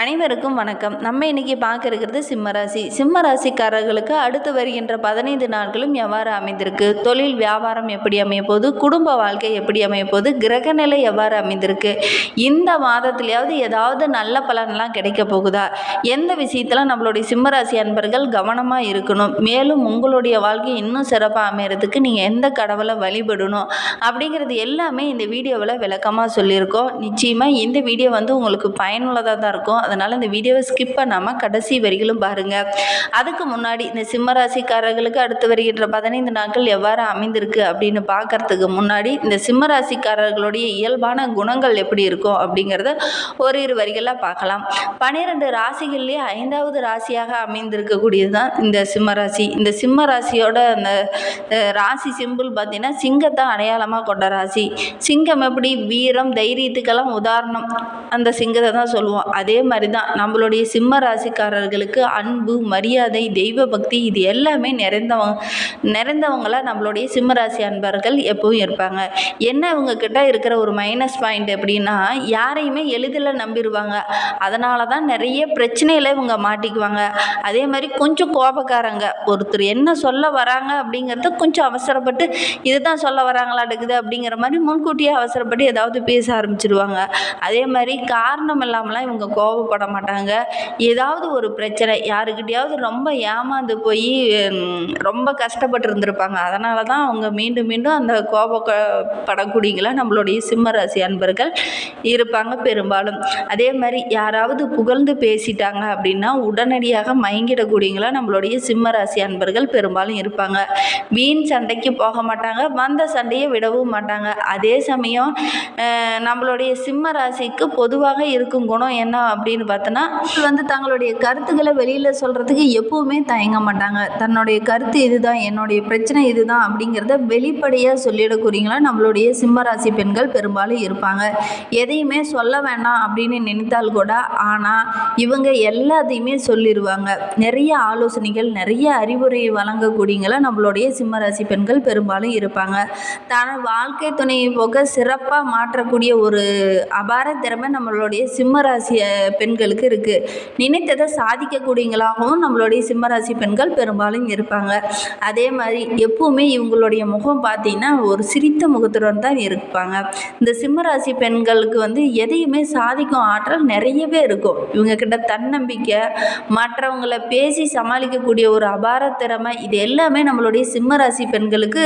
அனைவருக்கும் வணக்கம். நம்ம இன்னைக்கு பார்க்க இருக்கிறது சிம்மராசி. சிம்மராசிக்காரர்களுக்கு அடுத்து வருகின்ற பதினைந்து நாட்களும் எவ்வாறு அமைந்திருக்கு? தொழில் வியாபாரம் எப்படி அமையப்போது குடும்ப வாழ்க்கை எப்படி அமையப்போது கிரகநிலை எவ்வாறு அமைந்திருக்கு? இந்த மாதத்துலையாவது ஏதாவது நல்ல பலன்லாம் கிடைக்க போகுதா? எந்த விஷயத்தில் நம்மளுடைய சிம்மராசி அன்பர்கள் கவனமாக இருக்கணும்? மேலும் உங்களுடைய வாழ்க்கை இன்னும் சிறப்பாக அமையறதுக்கு நீங்கள் எந்த கடவுளை வழிபடணும்? அப்படிங்கிறது எல்லாமே இந்த வீடியோவில் விளக்கமாக சொல்லியிருக்கோம். நிச்சயமாக இந்த வீடியோ வந்து உங்களுக்கு பயனுள்ளதாக தான் இருக்கும். அதனால் இந்த வீடியோவை ஸ்கிப் பண்ணாமல் கடைசி வரிகளும் பாருங்கள் அதுக்கு முன்னாடி இந்த சிம்மராசிக்காரர்களுக்கு அடுத்து வருகின்ற பதினைந்து நாட்கள் எவ்வாறு அமைந்திருக்கு அப்படின்னு பார்க்கறதுக்கு முன்னாடி இந்த சிம்மராசிக்காரர்களுடைய இயல்பான குணங்கள் எப்படி இருக்கும் அப்படிங்கிறத ஒரு இரு வரிகளாக பார்க்கலாம் பன்னிரெண்டு ராசிகள்லேயே ஐந்தாவது ராசியாக அமைந்திருக்கக்கூடியது தான் இந்த சிம்மராசி. இந்த சிம்ம ராசியோட அந்த ராசி சிம்பிள் பார்த்தீங்கன்னா சிங்கத்தை அடையாளமாக கொண்ட ராசி. சிங்கம் எப்படி வீரம் தைரியத்துக்கெல்லாம் உதாரணம். அந்த சிங்கத்தை தான் சொல்லுவோம். அதே மாதிரி தான் நம்மளுடைய சிம்ம ராசிக்காரர்களுக்கு அன்பு மரியாதை தெய்வ பக்தி இது எல்லாமே நிறைந்தவங்க நிறைந்தவங்களாக நம்மளுடைய சிம்ம ராசி அன்பர்கள் எப்பவும் இருப்பாங்க. என்ன இவங்க கிட்ட இருக்கிற ஒரு மைனஸ் பாயிண்ட் எப்படின்னா யாரையுமே எளிதில் நம்பிடுவாங்க அதனால தான் நிறைய பிரச்சனையில் இவங்க மாட்டிக்குவாங்க. அதே மாதிரி கொஞ்சம் கோபக்காரங்க ஒருத்தர் என்ன சொல்ல வராங்க அப்படிங்கிறத கொஞ்சம் அவசரப்பட்டு இதுதான் சொல்ல வராங்களாட்டுக்குது அப்படிங்கிற மாதிரி முன்கூட்டியே அவசரப்பட்டு ஏதாவது பேச ஆரம்பிச்சிடுவாங்க அதே மாதிரி காரணம் இல்லாமலாம் இவங்க கோவப்பட மாட்டாங்க ஏதாவது ஒரு பிரச்சனை யாருக்கிட்டையாவது ரொம்ப ஏமாந்து போய் ரொம்ப கஷ்டப்பட்டு இருந்திருப்பாங்க அதனால தான் அவங்க மீண்டும் மீண்டும் அந்த கோபப்படக்கூடியங்களா நம்மளுடைய சிம்ம ராசி அன்பர்கள் இருப்பாங்க பெரும்பாலும். அதே மாதிரி யாராவது புகழ்ந்து பேசிட்டாங்க அப்படின்னா உடனடியாக மயங்கிடக்கூடியங்களா நம்மளுடைய சிம்ம ராசி அன்பர்கள் பெரும்பாலும் இருப்பாங்க. வீண் சண்டைக்கு போக மாட்டாங்க வந்த சண்டையை விடவும் மாட்டாங்க. அதே சமயம் நம்மளுடைய சிம்ம ராசிக்கு பொதுவாக இருக்கும் குணம் என்ன அப்படின்னு பார்த்தோன்னா வந்து தங்களுடைய கருத்துக்களை வெளியில் சொல்கிறதுக்கு எப்போவுமே தயங்க மாட்டாங்க. தன்னுடைய கருத்து இதுதான் என்னுடைய பிரச்சனை இதுதான் அப்படிங்கிறத வெளிப்படையாக சொல்லிடக்கூடியங்களா நம்மளுடைய சிம்மராசி பெண்கள் பெரும்பாலும் இருப்பாங்க. எதையுமே சொல்ல வேண்டாம் அப்படின்னு நினைத்தால் கூட ஆனால் இவங்க எல்லாத்தையுமே சொல்லிடுவாங்க நிறைய ஆலோசனைகள் நிறைய அறிவுரை வழங்கக்கூடியங்களா நம்மளுடைய சிம்மராசி பெண்கள் பெரும்பாலும் இருப்பாங்க. தன வாழ்க்கை துணையை போக சிறப்பாக மாற்றக்கூடிய ஒரு அபார திறமை நம்மளுடைய சிம்மராசி பெண் பெண்களுக்கு இருக்குது நினைத்ததை சாதிக்கக்கூடியங்களாகவும் நம்மளுடைய சிம்மராசி பெண்கள் பெரும்பாலும் இருப்பாங்க. அதே மாதிரி எப்பவுமே இவங்களுடைய முகம் பார்த்தீங்கன்னா ஒரு சிரித்த முகத்துடன் தான் இருப்பாங்க. இந்த சிம்மராசி பெண்களுக்கு வந்து எதையுமே சாதிக்கும் ஆற்றல் நிறையவே இருக்கும். இவங்க கிட்ட தன்னம்பிக்கை மற்றவங்களை பேசி சமாளிக்கக்கூடிய ஒரு அபார திறமை இது எல்லாமே நம்மளுடைய சிம்மராசி பெண்களுக்கு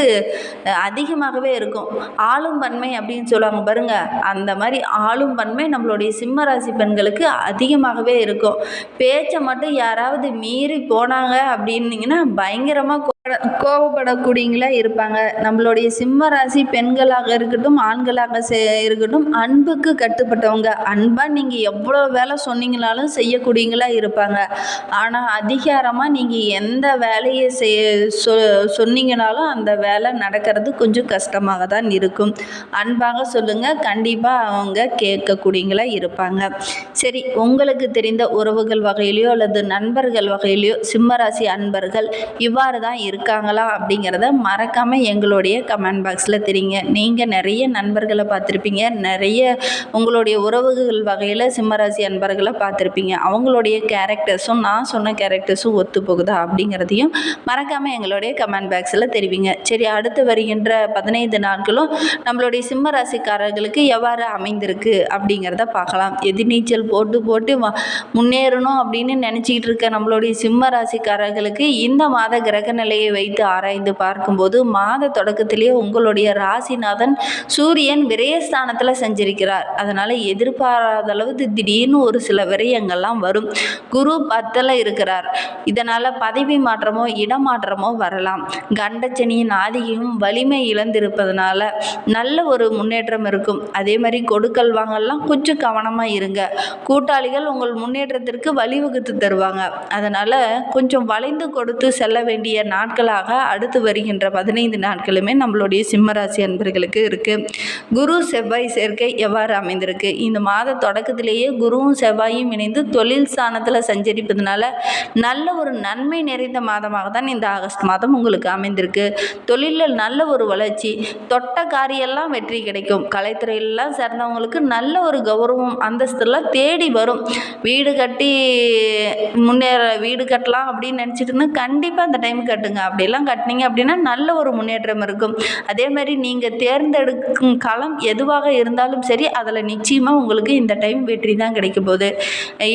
அதிகமாகவே இருக்கும். ஆளும் பன்மை அப்படின்னு சொல்லுவாங்க பாருங்க. அந்த மாதிரி ஆளும் பன்மை நம்மளுடைய சிம்மராசி பெண்களுக்கு அதிகமாகவே இருக்கும். பேச்சை மட்டும் யாராவது மீறி போனாங்க அப்படின்னிங்கன்னா பயங்கரமாக கோபப்படக்கூடியங்களா இருப்பாங்க. நம்மளுடைய சிம்ம ராசி பெண்களாக இருக்கட்டும் ஆண்களாக இருக்கட்டும் அன்புக்கு கட்டுப்பட்டவங்க. அன்பாக நீங்கள் எவ்வளோ வேலை சொன்னீங்கனாலும் செய்யக்கூடியங்களா இருப்பாங்க. ஆனால் அதிகாரமாக நீங்கள் எந்த வேலையை செய் சொ சொன்னீங்கனாலும் அந்த வேலை நடக்கிறது கொஞ்சம் கஷ்டமாக தான் இருக்கும். அன்பாக சொல்லுங்கள் கண்டிப்பாக அவங்க கேட்கக்கூடியங்களா இருப்பாங்க. சரி உங்களுக்கு தெரிந்த உறவுகள் வகையிலையோ அல்லது நண்பர்கள் வகையிலையோ சிம்மராசி அன்பர்கள் இவ்வாறு தான் இருக்காங்களா அப்படிங்கிறத மறக்காமல் எங்களுடைய கமெண்ட் பாக்ஸில் தெரியுங்க. நீங்கள் நிறைய நண்பர்களை பார்த்துருப்பீங்க. நிறைய உங்களுடைய உறவுகள் வகையில் சிம்மராசி அன்பர்களை பார்த்துருப்பீங்க. அவங்களுடைய கேரக்டர்ஸும் நான் சொன்ன கேரக்டர்ஸும் ஒத்து போகுதா அப்படிங்கிறதையும் மறக்காமல் எங்களுடைய கமெண்ட் பாக்ஸில் தெரிவிங்க. சரி அடுத்து வருகின்ற பதினைந்து நாட்களும் நம்மளுடைய சிம்ம ராசிக்காரர்களுக்கு எவ்வாறு அமைந்திருக்கு அப்படிங்கிறத பார்க்கலாம். எதிர்நீச்சல் போட்டு போட்டு வ- முன்னேறணும் அப்படின்னு நினச்சிக்கிட்டு இருக்க நம்மளுடைய சிம்ம ராசிக்காரர்களுக்கு இந்த மாத கிரக நிலையை வைத்து ஆராய்ந்து பார்க்கும்போது மாத தொடக்கத்திலேயே உங்களுடைய ராசிநாதன் சூரியன் விரயஸ்தானத்தில் செஞ்சிருக்கிறார். அதனால் எதிர்பாராத அளவு திடீர்னு ஒரு சில விரயங்கள்லாம் வரும். குரு பத்தில் இருக்கிறார். இதனால் பதவி மாற்றமோ இடமாற்றமோ வரலாம். கண்டச்சனியின் ஆதியும் வலிமை இழந்திருப்பதனால நல்ல ஒரு முன்னேற்றம் இருக்கும். அதே மாதிரி கொடுக்கல் வாங்கல்லாம் கொஞ்சம் கவனமாக இருங்க. கூட்டாளிகள் உங்கள் முன்னேற்றத்திற்கு வழிவகுத்து தருவாங்க. அதனால் கொஞ்சம் வளைந்து கொடுத்து செல்ல வேண்டிய நாட்கள் நாட்களாக அடுத்து வருகின்ற பதினைந்து நாட்களுமே நம்மளுடைய சிம்மராசி அன்பர்களுக்கு இருக்குது குரு செவ்வாய் சேர்க்கை எவ்வாறு அமைந்திருக்கு? இந்த மாத தொடக்கத்திலேயே குருவும் செவ்வாயும் இணைந்து தொழில் ஸ்தானத்தில் சஞ்சரிப்பதனால நல்ல ஒரு நன்மை நிறைந்த மாதமாக தான் இந்த ஆகஸ்ட் மாதம் உங்களுக்கு அமைந்திருக்கு. தொழிலில் நல்ல ஒரு வளர்ச்சி தொட்ட காரியெல்லாம் வெற்றி கிடைக்கும். கலைத்துறையிலலாம் சேர்ந்தவங்களுக்கு நல்ல ஒரு கௌரவம் அந்தஸ்தெல்லாம் தேடி வரும். வீடு கட்டி முன்னேற வீடு கட்டலாம் அப்படின்னு நினச்சிட்டு இருந்தால் கண்டிப்பாக அந்த டைம் கட்டுங்க. அப்படிலாம் கட்டினீங்க அப்படின்னா நல்ல ஒரு முன்னேற்றம் இருக்கும். அதே மாதிரி நீங்கள் தேர்ந்தெடுக்கும் களம் எதுவாக இருந்தாலும் சரி அதில் நிச்சயமாக உங்களுக்கு இந்த டைம் வெற்றி தான் கிடைக்க போகுது.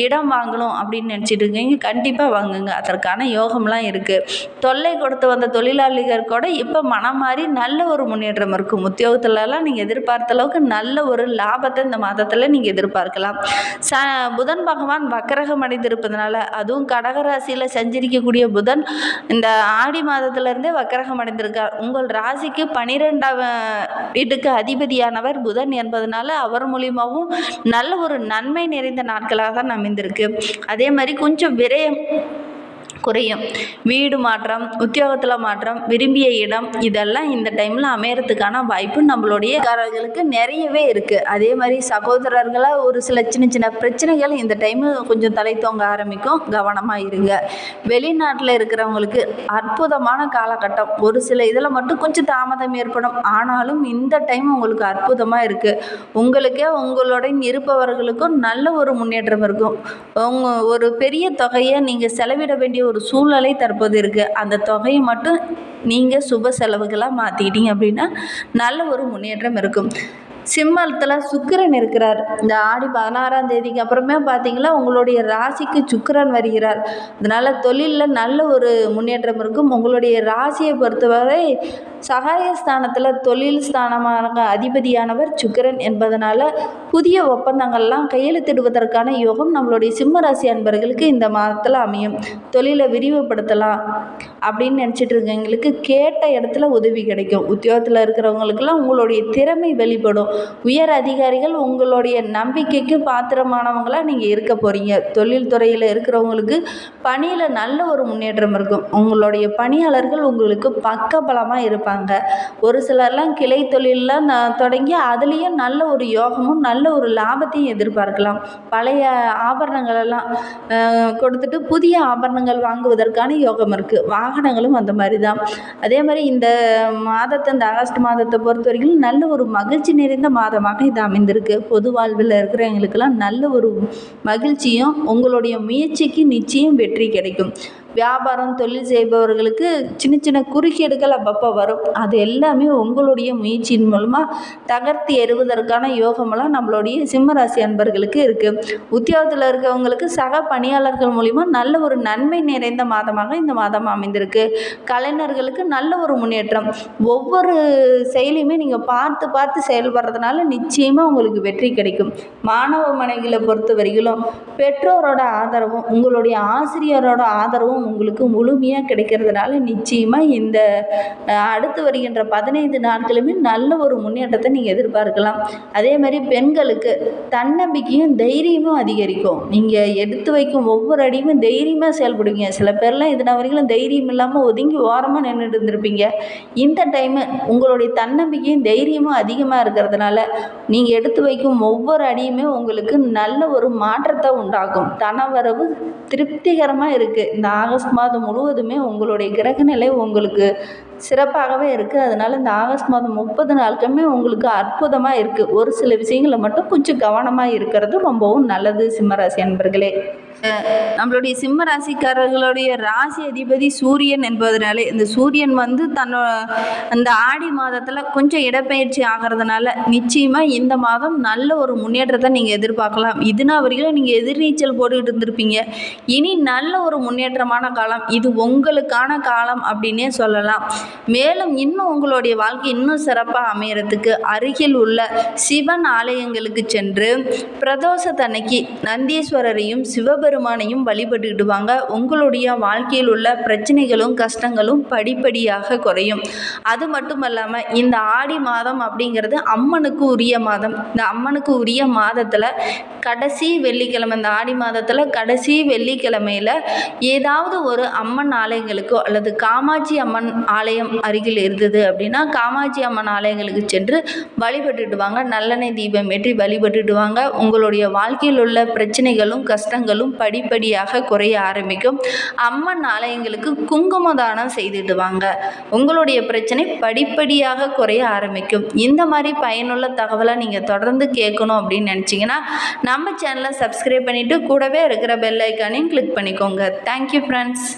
இடம் வாங்கணும் அப்படின்னு நினச்சிட்டு இருக்கீங்க கண்டிப்பாக வாங்குங்க. அதற்கான யோகம்லாம் இருக்குது தொல்லை கொடுத்து வந்த தொழிலாளிகள் கூட இப்போ மனம் மாறி நல்ல ஒரு முன்னேற்றம் இருக்கும். உத்தியோகத்துலலாம் நீங்கள் எதிர்பார்த்த அளவுக்கு நல்ல ஒரு லாபத்தை இந்த மாதத்தில் நீங்கள் எதிர்பார்க்கலாம். ச புதன் பகவான் வக்கரகம் அடைந்திருப்பதனால அதுவும் கடகராசியில் சஞ்சரிக்கக்கூடிய புதன் இந்த ஆடி மாதத்திலிருந்தே வக்கரகம் அடைந்திருக்கார். உங்கள் ராசிக்கு பனிரெண்டாம் வீட்டுக்கு அதிபதியானவர் புதன் என்பதனால அவர் மூலியமாகவும் நல்ல ஒரு நன்மை நிறைந்த நாட்களாக தான் அமைந்திருக்கு. அதே மாதிரி கொஞ்சம் விரயம் குறையும். வீடு மாற்றம் உத்தியோகத்தில் மாற்றம் விரும்பிய இடம் இதெல்லாம் இந்த டைமில் அமையறதுக்கான வாய்ப்பு நம்மளுடைய காரர்களுக்கு நிறையவே இருக்குது அதே மாதிரி சகோதரர்களாக ஒரு சில சின்ன சின்ன பிரச்சனைகள் இந்த டைமு கொஞ்சம் தலை தோங்க ஆரம்பிக்கும். கவனமாக இருங்க. வெளிநாட்டில் இருக்கிறவங்களுக்கு அற்புதமான காலகட்டம். ஒரு சில இதில் மட்டும் கொஞ்சம் தாமதம் ஏற்படும். ஆனாலும் இந்த டைம் உங்களுக்கு அற்புதமாக இருக்குது உங்களுக்கே உங்களுடன் இருப்பவர்களுக்கும் நல்ல ஒரு முன்னேற்றம் இருக்கும். உங்க ஒரு பெரிய தொகையை நீங்கள் செலவிட வேண்டிய ஒரு சூழ்நிலை தற்போது இருக்குது அந்த தொகையை மட்டும் நீங்கள் சுப செலவுகளாக மாற்றிக்கிட்டீங்க அப்படின்னா நல்ல ஒரு முன்னேற்றம் இருக்கும். சிம்மத்தில் சுக்கிரன் இருக்கிறார். இந்த ஆடி பதினாறாம் தேதிக்கு அப்புறமே பார்த்தீங்கன்னா உங்களுடைய ராசிக்கு சுக்கிரன் வருகிறார். அதனால் தொழிலில் நல்ல ஒரு முன்னேற்றம் இருக்கும். உங்களுடைய ராசியை பொறுத்தவரை சகாயஸ்தானத்தில் தொழில் ஸ்தானமாக அதிபதியானவர் சுக்கிரன் என்பதனால புதிய ஒப்பந்தங்கள்லாம் கையெழுத்திடுவதற்கான யோகம் நம்மளுடைய சிம்ம ராசி அன்பர்களுக்கு இந்த மாதத்தில் அமையும். தொழிலை விரிவுபடுத்தலாம் அப்படின்னு நினச்சிட்டு இருக்கவங்களுக்கு கேட்ட இடத்துல உதவி கிடைக்கும். உத்தியோகத்தில் இருக்கிறவங்களுக்கெல்லாம் உங்களுடைய திறமை வெளிப்படும். உயர் அதிகாரிகள் உங்களுடைய நம்பிக்கைக்கு பாத்திரமானவங்களாக நீங்கள் இருக்க போகிறீங்க தொழில் துறையில் இருக்கிறவங்களுக்கு பணியில் நல்ல ஒரு முன்னேற்றம் இருக்கும். உங்களுடைய பணியாளர்கள் உங்களுக்கு பக்கபலமாக இருப்பாங்க. ஒரு சிலர்லாம் கிளை தொழிலெலாம் ந- தொடங்கி அதுலேயும் நல்ல ஒரு யோகமும் நல்ல ஒரு லாபத்தையும் எதிர்பார்க்கலாம். பழைய ஆபரணங்களெல்லாம் கொடுத்துட்டு புதிய ஆபரணங்கள் வாங்குவதற்கான யோகம் இருக்குது வாகனங்களும் அந்த மாதிரி தான் அதே மாதிரி இந்த மாதத்தை இந்த ஆகஸ்ட் மாதத்தை பொறுத்த வரைக்கும் நல்ல ஒரு மகிழ்ச்சி நிறைந்த மாதமாக இது அமைந்திருக்கு. பொது வாழ்வில் இருக்கிறவங்களுக்கெல்லாம் நல்ல ஒரு மகிழ்ச்சியும் உங்களுடைய முயற்சிக்கு நிச்சயம் வெற்றி கிடைக்கும். வியாபாரம் தொழில் செய்பவர்களுக்கு சின்ன சின்ன குறுக்கீடுகள் அப்பப்போ வரும். அது எல்லாமே உங்களுடைய முயற்சியின் மூலமாக தகர்த்து எறுவதற்கான யோகமெல்லாம் நம்மளுடைய சிம்மராசி அன்பர்களுக்கு இருக்குது உத்தியோகத்தில் இருக்கவங்களுக்கு சக பணியாளர்கள் மூலிமா நல்ல ஒரு நன்மை நிறைந்த மாதமாக இந்த மாதம் அமைந்திருக்கு. கலைஞர்களுக்கு நல்ல ஒரு முன்னேற்றம். ஒவ்வொரு செயலையுமே நீங்கள் பார்த்து பார்த்து செயல்படுறதுனால நிச்சயமாக உங்களுக்கு வெற்றி கிடைக்கும். மாணவ மனைவிகளை பொறுத்த வரையிலும் பெற்றோரோட ஆதரவும் உங்களுடைய ஆசிரியரோட ஆதரவும் உங்களுக்கு முழுமையாக கிடைக்கிறதுனால நிச்சயமாக இந்த அடுத்த அடுத்து வருகின்ற பதினைந்து நாட்களுமே நல்ல ஒரு முன்னேற்றத்தை நீங்கள் எதிர்பார்க்கலாம். அதே மாதிரி பெண்களுக்கு தன்னம்பிக்கையும் தைரியமும் அதிகரிக்கும். நீங்கள் எடுத்து வைக்கும் ஒவ்வொரு அடியுமே தைரியமாக செயல்படுவீங்க. சில பேர்லாம் இது வரைக்கும் தைரியம் இல்லாமல் ஒதுங்கி ஓரமாக நின்றுட்டு இருந்திருப்பீங்க. இந்த டைமு உங்களுடைய தன்னம்பிக்கையும் தைரியமும் அதிகமாக இருக்கிறதுனால நீங்கள் எடுத்து வைக்கும் ஒவ்வொரு அடியுமே உங்களுக்கு நல்ல ஒரு மாற்றத்தை உண்டாக்கும். தனவரவு திருப்திகரமாக இருக்குது இந்த ஆகஸ்ட் மாதம் முழுவதுமே உங்களுடைய கிரகநிலை உங்களுக்கு சிறப்பாக நல்லாவே இருக்குது அதனால் இந்த ஆகஸ்ட் மாதம் முப்பது நாளுக்குமே உங்களுக்கு அற்புதமாக இருக்குது ஒரு சில விஷயங்களை மட்டும் கொஞ்சம் கவனமாக இருக்கிறது ரொம்பவும் நல்லது சிம்மராசி அன்பர்களே. நம்மளுடைய சிம்ம ராசிக்காரர்களுடைய ராசி அதிபதி சூரியன் என்பதனாலே இந்த சூரியன் வந்து தன்னோட அந்த ஆடி மாதத்தில் கொஞ்சம் இடப்பெயர்ச்சி ஆகிறதுனால நிச்சயமாக இந்த மாதம் நல்ல ஒரு முன்னேற்றத்தை நீங்கள் எதிர்பார்க்கலாம். இதுனா வரைக்கும் நீங்கள் எதிர்நீச்சல் போட்டுக்கிட்டு இருந்திருப்பீங்க. இனி நல்ல ஒரு முன்னேற்றமான காலம். இது உங்களுக்கான காலம் அப்படின்னே சொல்லலாம். மேலும் இன்னும் உங்களுடைய வாழ்க்கை இன்னும் சிறப்பாக அமையறதுக்கு அருகில் உள்ள சிவன் ஆலயங்களுக்கு சென்று பிரதோஷத்தன்னைக்கு நந்தீஸ்வரரையும் சிவபெருமானையும் வழிபட்டுடுவாங்க உங்களுடைய வாழ்க்கையில் உள்ள பிரச்சனைகளும் கஷ்டங்களும் படிப்படியாக குறையும். அது மட்டும் இல்லாமல் இந்த ஆடி மாதம் அப்படிங்கிறது அம்மனுக்கு உரிய மாதம். இந்த அம்மனுக்கு உரிய மாதத்தில் கடைசி வெள்ளிக்கிழமை இந்த ஆடி மாதத்தில் கடைசி வெள்ளிக்கிழமையில் ஏதாவது ஒரு அம்மன் ஆலயங்களுக்கோ அல்லது காமாட்சி அம்மன் ஆலயம் அருகில் இருந்தது அப்படின்னா காமாட்சி அம்மன் ஆலயங்களுக்கு சென்று வழிபட்டுடுவாங்க நல்லெண்ணெய் தீபம் ஏற்றி வழிபட்டுடுவாங்க உங்களுடைய வாழ்க்கையில் உள்ள பிரச்சனைகளும் கஷ்டங்களும் படிப்படியாக குறைய ஆரம்பிக்கும். அம்மன் ஆலயங்களுக்கு குங்கும தானம் செய்துட்டு வாங்க உங்களுடைய பிரச்சனை படிப்படியாக குறைய ஆரம்பிக்கும். இந்த மாதிரி பயனுள்ள தகவலை நீங்கள் தொடர்ந்து கேட்கணும் அப்படின்னு நினச்சிங்கன்னா நம்ம சேனலை சப்ஸ்கிரைப் பண்ணிவிட்டு கூடவே இருக்கிற பெல் ஐக்கானையும் கிளிக் பண்ணிக்கோங்க. Thank you friends